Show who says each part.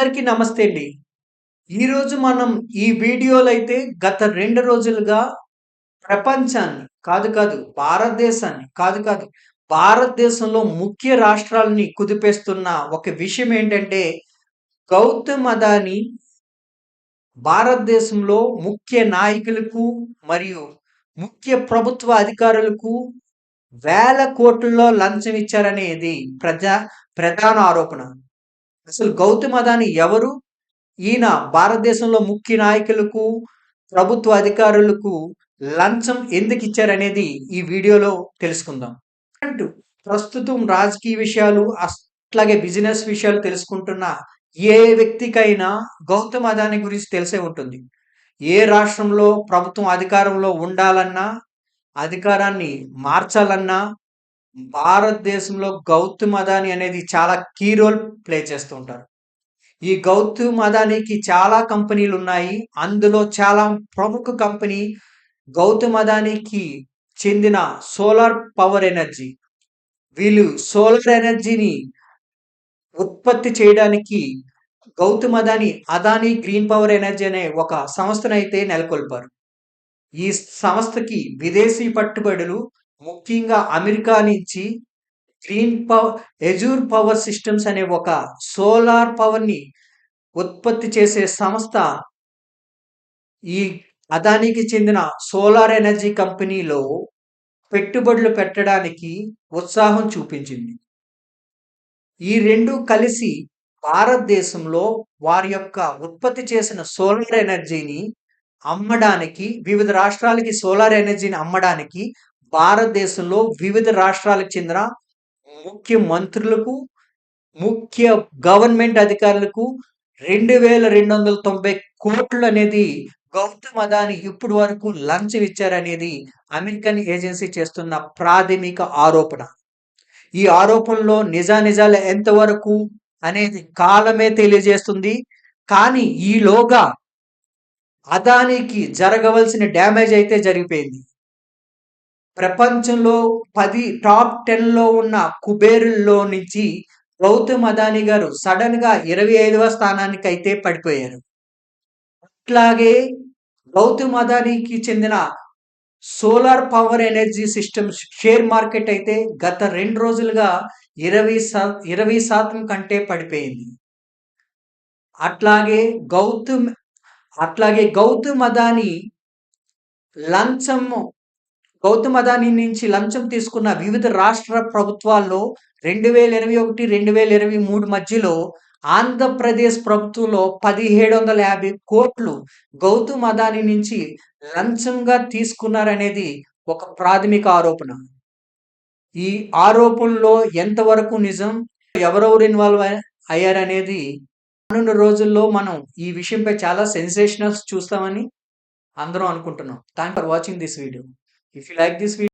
Speaker 1: అందరికీ నమస్తే అండి. ఈరోజు మనం ఈ వీడియోలో అయితే గత రెండు రోజులుగా ప్రపంచాన్ని కాదు కాదు భారతదేశాన్ని కాదు కాదు భారతదేశంలో ముఖ్య రాష్ట్రాలని కుదిపేస్తున్న ఒక విషయం ఏంటంటే గౌతమ్ అదాని భారతదేశంలో ముఖ్య నాయకులకు మరియు ముఖ్య ప్రభుత్వ అధికారులకు వేల కోట్లలో లంచం ఇచ్చారనేది ప్రజా ప్రధాన ఆరోపణ. అసలు గౌతమ్ అదాని ఎవరు? ఈయన భారతదేశంలో ముఖ్య నాయకులకు ప్రభుత్వ అధికారులకు లంచం ఎందుకు ఇచ్చారనేది ఈ వీడియోలో తెలుసుకుందాం. అంటూ ప్రస్తుతం రాజకీయ విషయాలు అట్లాగే బిజినెస్ విషయాలు తెలుసుకుంటున్న ఏ వ్యక్తికైనా గౌతమ్ అదాని గురించి తెలిసే ఉంటుంది. ఏ రాష్ట్రంలో ప్రభుత్వం అధికారంలో ఉండాలన్నా అధికారాన్ని మార్చాలన్నా భారతదేశంలో గౌతమ్ అదాని అనేది చాలా కీ రోల్ ప్లే చేస్తూ ఉంటారు ఈ గౌతమ్ అదానికి చాలా కంపెనీలు ఉన్నాయి. అందులో చాలా ప్రముఖ కంపెనీ గౌతమ్ అదానికి చెందిన సోలార్ పవర్ ఎనర్జీ. వీళ్ళు సోలార్ ఎనర్జీని ఉత్పత్తి చేయడానికి Gautam Adani Adani green power energy అనే ఒక సంస్థను అయితే నెలకొల్పారు. ఈ సంస్థకి విదేశీ పట్టుబడులు ముఖ్యంగా అమెరికా నుంచి green power Azure power systems అనే ఒక సోలార్ పవర్ని ఉత్పత్తి చేసే సంస్థ ఈ అదానికి చెందిన సోలార్ ఎనర్జీ కంపెనీలో పెట్టుబడులు పెట్టడానికి ఉత్సాహం చూపించింది. ఈ రెండు కలిసి భారతదేశంలో వారి యొక్క ఉత్పత్తి చేసిన సోలార్ ఎనర్జీని అమ్మడానికి వివిధ రాష్ట్రాలకి సోలార్ ఎనర్జీని అమ్మడానికి భారతదేశంలో వివిధ రాష్ట్రాలకు చెందిన ముఖ్య మంత్రులకు ముఖ్య గవర్నమెంట్ అధికారులకు రెండు వేల రెండు వందల తొంభై కోట్లు అనేది గౌతమ్ అదాని ఇప్పటి వరకు లంచం ఇచ్చారనేది అమెరికన్ ఏజెన్సీ చేస్తున్న ప్రాథమిక ఆరోపణ. ఈ ఆరోపణలో నిజానిజాలు ఎంతవరకు అనేది కాలమే తెలియజేస్తుంది. కానీ ఈలోగా అదానికి జరగవలసిన డ్యామేజ్ అయితే జరిగిపోయింది. ప్రపంచంలో పది టాప్ టెన్లో ఉన్న కుబేరుల్లో నుంచి గౌతమ్ అదాని గారు సడన్గా ఇరవై ఐదవ స్థానానికి అయితే పడిపోయారు. అట్లాగే గౌతమ్ అదానికి చెందిన solar power energy system share market అయితే గత రెండు రోజులుగా ఇరవై శా ఇరవై శాతం కంటే పడిపోయింది. అట్లాగే గౌతమ్ అట్లాగే గౌతమ్ అదాని లంచం గౌతమ్ అదానీ నుంచి లంచం తీసుకున్న వివిధ రాష్ట్ర ప్రభుత్వాల్లో రెండు వేల ఇరవై ఒకటి రెండు వేల ఇరవై మూడు మధ్యలో ఆంధ్రప్రదేశ్ ప్రభుత్వంలో పదిహేడు వందల యాభై కోట్లు గౌతమ్ అదానీ నుంచి లంచంగా తీసుకున్నారనేది ఒక ప్రాథమిక ఆరోపణ. ఈ ఆరోపణలో ఎంతవరకు నిజం ఎవరెవరు ఇన్వాల్వ్ అయ్యారనేది రానున్న రోజుల్లో మనం ఈ విషయంపై చాలా సెన్సేషనల్స్ చూస్తామని అందరం అనుకుంటున్నాం. Thank for watching this video. If you like this video